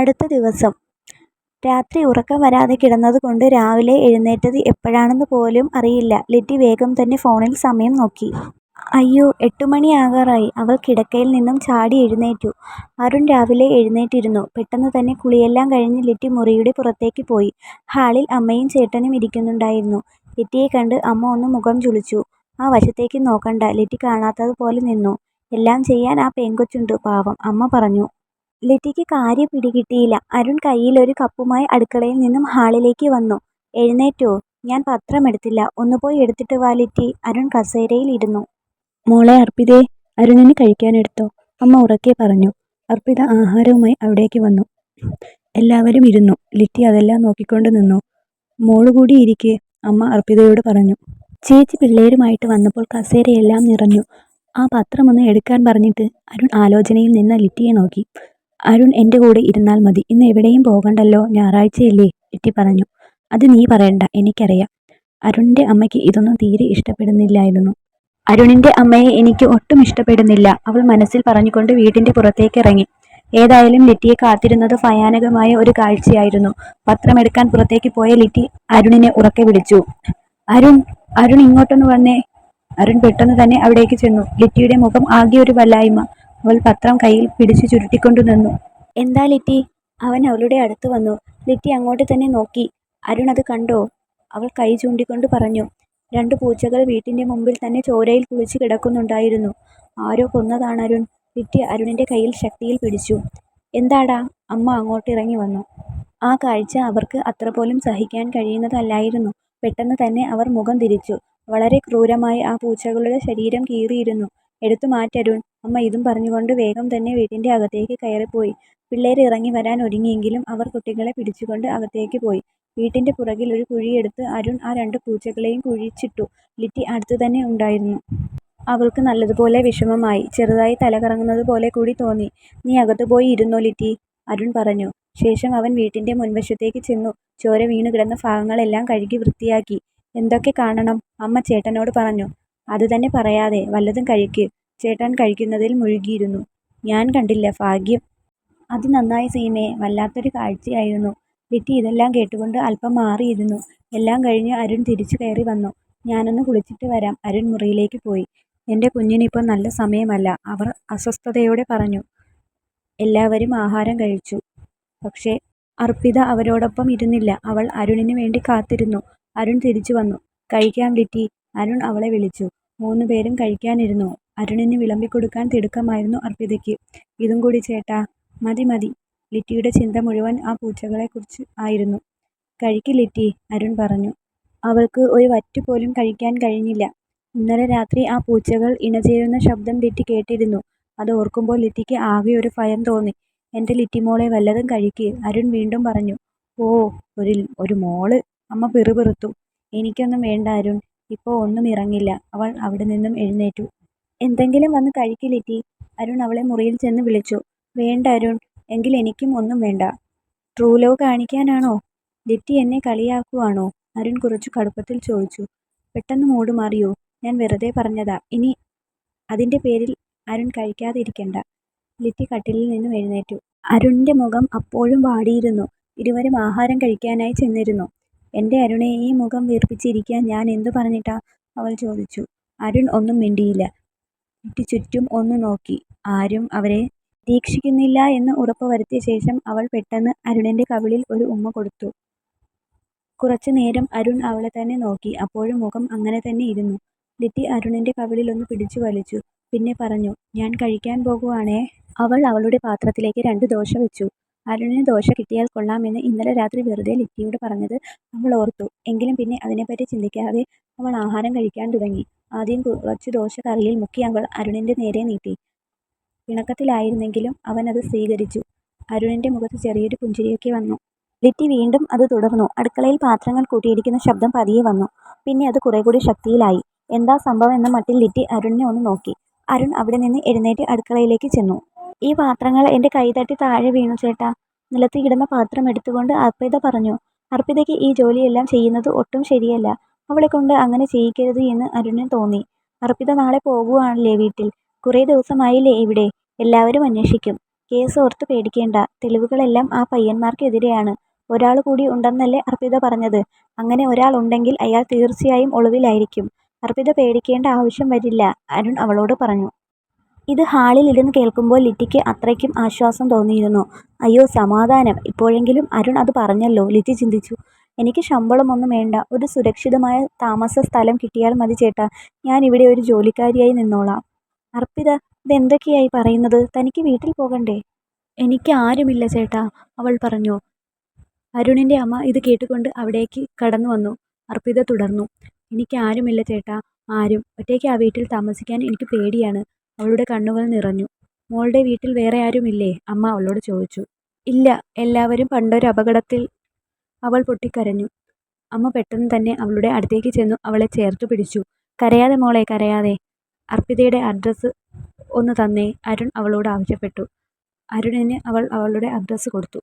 അടുത്ത ദിവസം. രാത്രി ഉറക്കം വരാതെ കിടന്നതുകൊണ്ട് രാവിലെ എഴുന്നേറ്റത് എപ്പോഴാണെന്ന് പോലും അറിയില്ല. ലിറ്റി വേഗം തന്നെ ഫോണിൽ സമയം നോക്കി. അയ്യോ എട്ട് മണിയാകാറായി അവൾ കിടക്കയിൽ നിന്നും ചാടി എഴുന്നേറ്റു. അരുൺ രാവിലെ എഴുന്നേറ്റിരുന്നു. പെട്ടെന്ന് തന്നെ കുളിയെല്ലാം കഴിഞ്ഞ് ലിറ്റി മുറിയുടെ പുറത്തേക്ക് പോയി. ഹാളിൽ അമ്മയും ചേട്ടനും ഇരിക്കുന്നുണ്ടായിരുന്നു. ലിറ്റിയെ കണ്ട് അമ്മ ഒന്ന് മുഖം ചുളിച്ചു. ആ വശത്തേക്ക് നോക്കണ്ട. ലിറ്റി കാണാത്തതുപോലെ നിന്നു. എല്ലാം ചെയ്യാൻ ആ പെൺകൊച്ചുണ്ട് പാവം അമ്മ പറഞ്ഞു. ലിറ്റിക്ക് കാര്യം പിടികിട്ടിയില്ല. അരുൺ കയ്യിൽ ഒരു കപ്പുമായി അടുക്കളയിൽ നിന്നും ഹാളിലേക്ക് വന്നു. എഴുന്നേറ്റോ. ഞാൻ പത്രം എടുത്തില്ല. ഒന്ന് പോയി എടുത്തിട്ട് വാ ലിറ്റി. അരുൺ കസേരയിൽ ഇരുന്നു. മോളെ അർപ്പിതേ അരുണിന് കഴിക്കാനെടുത്തോ അമ്മ ഉറക്കെ പറഞ്ഞു. അർപ്പിത ആഹാരവുമായി അവിടേക്ക് വന്നു. എല്ലാവരും ഇരുന്നു. ലിറ്റി അതെല്ലാം നോക്കിക്കൊണ്ട് നിന്നു. മോൾ കൂടി ഇരിക്കെ അമ്മ അർപ്പിതയോട് പറഞ്ഞു. ചേച്ചി പിള്ളേരുമായിട്ട് വന്നപ്പോൾ കസേരയെല്ലാം നിറഞ്ഞു. ആ പത്രം ഒന്ന് എടുക്കാൻ പറഞ്ഞിട്ട് അരുൺ ആലോചനയിൽ നിന്ന് ലിറ്റിയെ നോക്കി. അരുൺ എന്റെ കൂടെ ഇരുന്നാൽ മതി. ഇന്ന് എവിടെയും പോകണ്ടല്ലോ? ഞായറാഴ്ചയല്ലേ? എത്തി പറഞ്ഞു. അത് നീ പറയണ്ട. എനിക്കറിയാം. അരുണിന്റെ അമ്മയ്ക്ക് ഇതൊന്നും തീരെ ഇഷ്ടപ്പെടുന്നില്ലായിരുന്നു. അരുണിന്റെ അമ്മയെ എനിക്ക് ഒട്ടും ഇഷ്ടപ്പെടുന്നില്ല. അവൾ മനസ്സിൽ പറഞ്ഞുകൊണ്ട് വീടിന്റെ പുറത്തേക്ക് ഇറങ്ങി. ഏതായാലും ലിറ്റിയെ കാത്തിരുന്നത് ഭയാനകമായ ഒരു കാഴ്ചയായിരുന്നു. പത്രമെടുക്കാൻ പുറത്തേക്ക് പോയ ലിറ്റി അരുണിനെ ഉറക്കെ വിളിച്ചു. അരുൺ അരുൺ ഇങ്ങോട്ടൊന്ന് വന്നേ. അരുൺ പെട്ടെന്ന് തന്നെ അവിടേക്ക് ചെന്നു. ലിറ്റിയുടെ മുഖം ആകെ ഒരു വല്ലായ്മ. അവൾ പത്രം കയ്യിൽ പിടിച്ചു ചുരുട്ടിക്കൊണ്ടു നിന്നു. എന്താ ലിറ്റി? അവൻ അവളുടെ അടുത്ത് വന്നു. ലിറ്റി അങ്ങോട്ട് തന്നെ നോക്കി. അരുൺ അത് കണ്ടോ? അവൾ കൈ ചൂണ്ടിക്കൊണ്ട് പറഞ്ഞു. രണ്ട് പൂച്ചകൾ വീട്ടിന്റെ മുമ്പിൽ തന്നെ ചോരയിൽ കുളിച്ച് കിടക്കുന്നുണ്ടായിരുന്നു. ആരോ കൊന്നതാണ് അരുൺ. ലിറ്റി അരുണിന്റെ കയ്യിൽ ശക്തിയിൽ പിടിച്ചു. എന്താടാ? അമ്മ അങ്ങോട്ട് ഇറങ്ങി വന്നു. ആ കാഴ്ച അവർക്ക് അത്ര പോലും സഹിക്കാൻ കഴിയുന്നതല്ലായിരുന്നു. പെട്ടെന്ന് തന്നെ അവർ മുഖം തിരിച്ചു. വളരെ ക്രൂരമായി ആ പൂച്ചകളുടെ ശരീരം കീറിയിരുന്നു. എടുത്തു മാറ്റരുൺ. അമ്മ ഇതും പറഞ്ഞുകൊണ്ട് വേഗം തന്നെ വീടിന്റെ അകത്തേക്ക് കയറിപ്പോയി. പിള്ളേർ ഇറങ്ങി വരാൻ ഒരുങ്ങിയെങ്കിലും അവർ കുട്ടികളെ പിടിച്ചുകൊണ്ട് അകത്തേക്ക് പോയി. വീട്ടിന്റെ പുറകിൽ ഒരു കുഴിയെടുത്ത് അരുൺ ആ രണ്ട് പൂച്ചകളെയും കുഴിച്ചിട്ടു. ലിറ്റി അടുത്തു തന്നെ ഉണ്ടായിരുന്നു. അവൾക്ക് നല്ലതുപോലെ വിഷമമായി. ചെറുതായി തലകറങ്ങുന്നത് പോലെ കൂടി തോന്നി. നീ അകത്ത് പോയി ഇരുന്നോ ലിറ്റി? അരുൺ പറഞ്ഞു. ശേഷം അവൻ വീട്ടിന്റെ മുൻവശത്തേക്ക് ചെന്നു. ചോര വീണു കിടന്ന ഭാഗങ്ങളെല്ലാം കഴുകി വൃത്തിയാക്കി. എന്തൊക്കെ കാണണം? അമ്മ ചേട്ടനോട് പറഞ്ഞു. അത് തന്നെ പറയാതെ വല്ലതും കഴിക്ക്. ചേട്ടൻ കഴിക്കുന്നതിൽ മുഴുകിയിരുന്നു. ഞാൻ കണ്ടില്ല ഭാഗ്യം. അത് നന്നായി സീമേ വല്ലാത്തൊരു കാഴ്ചയായിരുന്നു. ലിറ്റി ഇതെല്ലാം കേട്ടുകൊണ്ട് അല്പം മാറിയിരുന്നു. എല്ലാം കഴിഞ്ഞ് അരുൺ തിരിച്ചു കയറി വന്നു. ഞാനൊന്ന് കുളിച്ചിട്ട് വരാം. അരുൺ മുറിയിലേക്ക് പോയി. എന്റെ കുഞ്ഞിനിപ്പോൾ നല്ല സമയമല്ല. അവർ അസ്വസ്ഥതയോടെ പറഞ്ഞു. എല്ലാവരും ആഹാരം കഴിച്ചു. പക്ഷേ അർപ്പിത അവരോടൊപ്പം ഇരുന്നില്ല. അവൾ അരുണിന് വേണ്ടി കാത്തിരുന്നു. അരുൺ തിരിച്ചു വന്നു. കഴിക്കാൻ ലിറ്റി അരുൺ അവളെ വിളിച്ചു. മൂന്ന് പേരും കഴിക്കാനിരുന്നു. അരുണിന് വിളമ്പിക്കൊടുക്കാൻ തിടുക്കമായിരുന്നു അർപ്പിതയ്ക്ക്. ഇതും കൂടി ചേട്ടാ മതി മതി. ലിറ്റിയുടെ ചിന്ത മുഴുവൻ ആ പൂച്ചകളെക്കുറിച്ച് ആയിരുന്നു. കഴിക്ക് ലിറ്റി അരുൺ പറഞ്ഞു. അവൾക്ക് ഒരു വറ്റുപോലും കഴിക്കാൻ കഴിഞ്ഞില്ല. ഇന്നലെ രാത്രി ആ പൂച്ചകൾ ഇണചേരുന്ന ശബ്ദം ലിറ്റി കേട്ടിരുന്നു. അത് ഓർക്കുമ്പോൾ ലിറ്റിക്ക് ആകെ ഒരു ഭയം തോന്നി. എന്റെ ലിറ്റി മോളെ വല്ലതും കഴിക്ക് അരുൺ വീണ്ടും പറഞ്ഞു. ഓ ഒരു ഒരു മോൾ? അമ്മ പിറുപിറുത്തു. എനിക്കൊന്നും വേണ്ട അരുൺ. ഇപ്പോൾ ഒന്നും ഇറങ്ങില്ല. അവൾ അവിടെ നിന്നും എഴുന്നേറ്റു. എന്തെങ്കിലും വന്ന് കഴിക്ക് അരുൺ അവളെ മുറിയിൽ ചെന്ന് വിളിച്ചു. വേണ്ട അരുൺ എങ്കിൽ എനിക്കും ഒന്നും വേണ്ട. True love കാണിക്കാനാണോ? ലിറ്റി എന്നെ കളിയാക്കുവാണോ? അരുൺ കുറച്ചു കടുപ്പത്തിൽ ചോദിച്ചു. പെട്ടെന്ന് മൂട് മാറിയോ? ഞാൻ വെറുതെ പറഞ്ഞതാ. ഇനി അതിന്റെ പേരിൽ അരുൺ കഴിക്കാതെ ഇരിക്കണ്ട ലിറ്റി കട്ടിലിൽ നിന്ന് എഴുന്നേറ്റു. അരുണിന്റെ മുഖം അപ്പോഴും വാടിയിരുന്നു. ഇരുവരും ആഹാരം കഴിക്കാനായി ചെന്നിരുന്നു. എന്റെ അരുണെ ഈ മുഖം വീർപ്പിച്ചിരിക്കാൻ ഞാൻ എന്തു പറഞ്ഞിട്ടാ? അവൾ ചോദിച്ചു. അരുൺ ഒന്നും മിണ്ടിയില്ല. ലിറ്റി ചുറ്റും ഒന്ന് നോക്കി. ആരും അവരെ നിരീക്ഷിക്കുന്നില്ല എന്ന് ഉറപ്പ് വരുത്തിയ ശേഷം അവൾ പെട്ടെന്ന് അരുണിന്റെ കവിളിൽ ഒരു ഉമ്മ കൊടുത്തു. കുറച്ചു നേരം അരുൺ അവളെ തന്നെ നോക്കി. അപ്പോഴും മുഖം അങ്ങനെ തന്നെ ഇരുന്നു. ലിറ്റി അരുണിന്റെ കവിളിൽ ഒന്ന് പിടിച്ചു വലിച്ചു. പിന്നെ പറഞ്ഞു ഞാൻ കഴിക്കാൻ പോകുവാണേ. അവൾ അവളുടെ പാത്രത്തിലേക്ക് രണ്ട് ദോശ വെച്ചു. അരുണിന് ദോശ കിട്ടിയാൽ കൊള്ളാമെന്ന് ഇന്നലെ രാത്രി വെറുതെ ലിറ്റിയോട് പറഞ്ഞത് ഓർത്തു. എങ്കിലും പിന്നെ അതിനെപ്പറ്റി ചിന്തിക്കാതെ അവൾ ആഹാരം കഴിക്കാൻ തുടങ്ങി. ആദ്യം കുറച്ച് ദോശ കറിയിൽ മുക്കി അവൾ അരുണിന്റെ നേരെ നീട്ടി. പിണക്കത്തിലായിരുന്നെങ്കിലും അത് സ്വീകരിച്ചു. അരുണിന്റെ മുഖത്ത് ചെറിയൊരു പുഞ്ചിരിയൊക്കെ വന്നു. ലിറ്റി വീണ്ടും അത് തുടർന്നു. അടുക്കളയിൽ പാത്രങ്ങൾ കൂട്ടിയിടിക്കുന്ന ശബ്ദം പതിയെ വന്നു. പിന്നെ അത് കുറേ കൂടി ശക്തിയിലായി. എന്താ സംഭവം എന്ന മട്ടിൽ ലിറ്റി അരുണിനെ ഒന്ന് നോക്കി. അരുൺ അവിടെ നിന്ന് എഴുന്നേറ്റ് അടുക്കളയിലേക്ക് ചെന്നു. ഈ പാത്രങ്ങൾ എന്റെ കൈ തട്ടി താഴെ വീണു ചേട്ടാ. നിലത്ത് കിടന്ന പാത്രം എടുത്തുകൊണ്ട് അർപ്പിത പറഞ്ഞു. അർപ്പിതയ്ക്ക് ഈ ജോലിയെല്ലാം ചെയ്യുന്നത് ഒട്ടും ശരിയല്ല. അവളെ കൊണ്ട് അങ്ങനെ ചെയ്യിക്കരുത് എന്ന് അരുണിന് തോന്നി. അർപ്പിത നാളെ പോകുവാണല്ലേ വീട്ടിൽ? കുറേ ദിവസമായില്ലേ ഇവിടെ. എല്ലാവരും അന്വേഷിക്കും. കേസ് ഓർത്ത് പേടിക്കേണ്ട. തെളിവുകളെല്ലാം ആ പയ്യന്മാർക്കെതിരെയാണ്. ഒരാൾ കൂടി ഉണ്ടെന്നല്ലേ അർപ്പിത പറഞ്ഞത്. അങ്ങനെ ഒരാൾ ഉണ്ടെങ്കിൽ അയാൾ തീർച്ചയായും ഒളിവിലായിരിക്കും. അർപ്പിത പേടിക്കേണ്ട ആവശ്യം വരില്ല അരുൺ അവളോട് പറഞ്ഞു. ഇത് ഹാളിൽ ഇരുന്ന് കേൾക്കുമ്പോൾ ലിറ്റിക്ക് അത്രയ്ക്കും ആശ്വാസം തോന്നിയിരുന്നു. അയ്യോ സമാധാനം. ഇപ്പോഴെങ്കിലും അരുൺ അത് പറഞ്ഞല്ലോ. ലിറ്റി ചിന്തിച്ചു. എനിക്ക് ശമ്പളമൊന്നും വേണ്ട. ഒരു സുരക്ഷിതമായ താമസ സ്ഥലം കിട്ടിയാൽ മതി ചേട്ടാ. ഇവിടെ ഒരു ജോലിക്കാരിയായി നിന്നോളാം. അർപ്പിത ഇതെന്തൊക്കെയായി പറയുന്നത്? തനിക്ക് വീട്ടിൽ പോകണ്ടേ? എനിക്ക് ആരുമില്ല ചേട്ടാ അവൾ പറഞ്ഞു. അരുണിന്റെ അമ്മ ഇത് കേട്ടുകൊണ്ട് അവിടേക്ക് കടന്നു വന്നു. അർപ്പിത തുടർന്നു. എനിക്ക് ആരുമില്ല ചേട്ടാ ആരും. ഒറ്റയ്ക്ക് ആ വീട്ടിൽ താമസിക്കാൻ എനിക്ക് പേടിയാണ്. അവളുടെ കണ്ണുകൾ നിറഞ്ഞു. മോളുടെ വീട്ടിൽ വേറെ ആരുമില്ലേ? അമ്മ അവളോട് ചോദിച്ചു. ഇല്ല എല്ലാവരും പണ്ടൊരു അപകടത്തിൽ അവൾ പൊട്ടിക്കരഞ്ഞു. അമ്മ പെട്ടെന്ന് തന്നെ അവളുടെ അടുത്തേക്ക് ചെന്നു അവളെ ചേർത്ത് പിടിച്ചു. കരയാതെ മോളെ കരയാതെ. അർപ്പിതയുടെ അഡ്രസ്സ് ഒന്ന് തന്നേ അരുൺ അവളോട് ആവശ്യപ്പെട്ടു. അരുണിന് അവൾ അവളുടെ അഡ്രസ്സ് കൊടുത്തു.